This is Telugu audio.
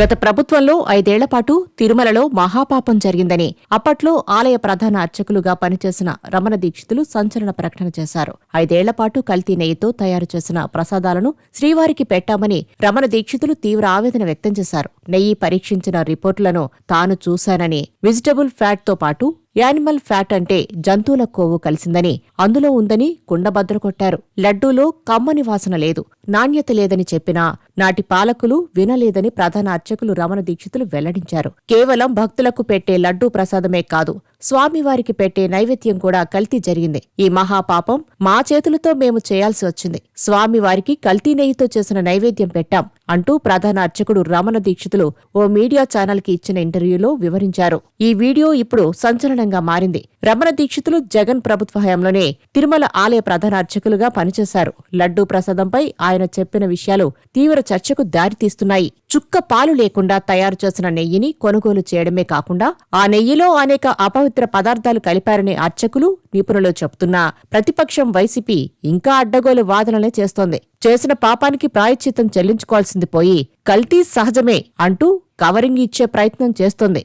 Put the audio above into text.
గత ప్రభుత్వంలో ఐదేళ్ళ పాటు తిరుమలలో మహాపాపం జరిగిందని అప్పట్లో ఆలయ ప్రధాన అర్చకులుగా పనిచేసిన రమణ దీక్షితులు సంచలన ప్రకటన చేశారు. ఐదేళ్ళ పాటు కల్తీ నెయ్యితో తయారు చేసిన ప్రసాదాలను శ్రీవారికి పెట్టామని రమణ దీక్షితులు తీవ్ర ఆవేదన వ్యక్తం చేశారు. నెయ్యి పరీక్షించిన రిపోర్టులను తాను చూశానని వెజిటబుల్ ఫ్యాట్తో పాటు యానిమల్ ఫ్యాట్ అంటే జంతువుల కొవ్వు కలిసిందని అందులో ఉందని కుండబద్దలు కొట్టారు. లడ్డూలో కమ్మని వాసన లేదు నాణ్యత లేదని చెప్పినా నాటి పాలకులు వినలేదని ప్రధాన అర్చకులు రమణ దీక్షితులు వెల్లడించారు. కేవలం భక్తులకు పెట్టే లడ్డూ ప్రసాదమే కాదు స్వామివారికి పెట్టే నైవేద్యం కూడా కల్తీ జరిగింది. ఈ మహాపాపం మా చేతులతో మేము చేయాల్సి వచ్చింది. స్వామివారికి కల్తీ నెయ్యితో చేసిన నైవేద్యం పెట్టాం అంటూ ప్రధాన అర్చకుడు రమణ దీక్షితులు ఓ మీడియా ఛానల్కి ఇచ్చిన ఇంటర్వ్యూలో వివరించారు. ఈ వీడియో ఇప్పుడు సంచలన ప్రధానంగా మారింది. రమణ దీక్షితులు జగన్ ప్రభుత్వ హయాంలోనే తిరుమల ఆలయ ప్రధాన అర్చకులుగా పనిచేశారు. లడ్డూ ప్రసాదంపై ఆయన చెప్పిన విషయాలు తీవ్ర చర్చకు దారితీస్తున్నాయి చుక్క పాలు లేకుండా తయారు చేసిన నెయ్యిని కొనుగోలు చేయడమే కాకుండా ఆ నెయ్యిలో అనేక అపవిత్ర పదార్థాలు కలిపారనే అర్చకులు నిపుణులు చెబుతున్నా ప్రతిపక్షం వైసీపీ ఇంకా అడ్డగోలు వాదనలే చేస్తోంది. చేసిన పాపానికి ప్రాయశ్చిత్తం చెల్లించుకోవాల్సింది పోయి కల్తీ సహజమే అంటూ కవరింగ్ ఇచ్చే ప్రయత్నం చేస్తోంది.